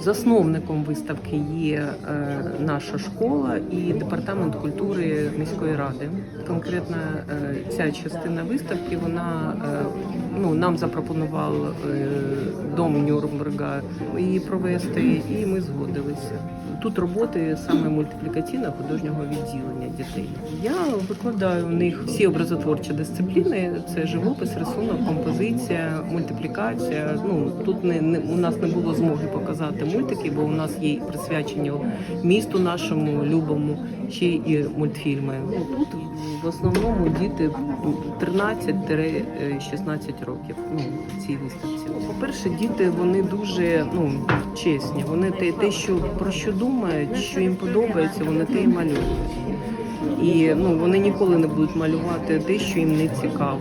Засновником виставки є е, наша школа і департамент культури міської ради. Конкретно е, ця частина виставки вона е, ну нам запропонував е, дом Нюрнберга її провести, і ми згодилися. Тут роботи саме мультиплікаційно художнього відділення дітей. Я викладаю у них всі образотворчі дисципліни: це живопис, рисунок, композиція, мультиплікація. Ну тут не, не у нас не було змоги показати мультики, бо у нас є присвячені місту нашому любому, ще і мультфільми. Ну тут в основному діти 13-16 років. Ну в цій виставці. По-перше, діти вони дуже ну чесні. Вони те, те, що про що думають, що їм подобається, вони те й малюють. І ну вони ніколи не будуть малювати те, що їм не цікаво.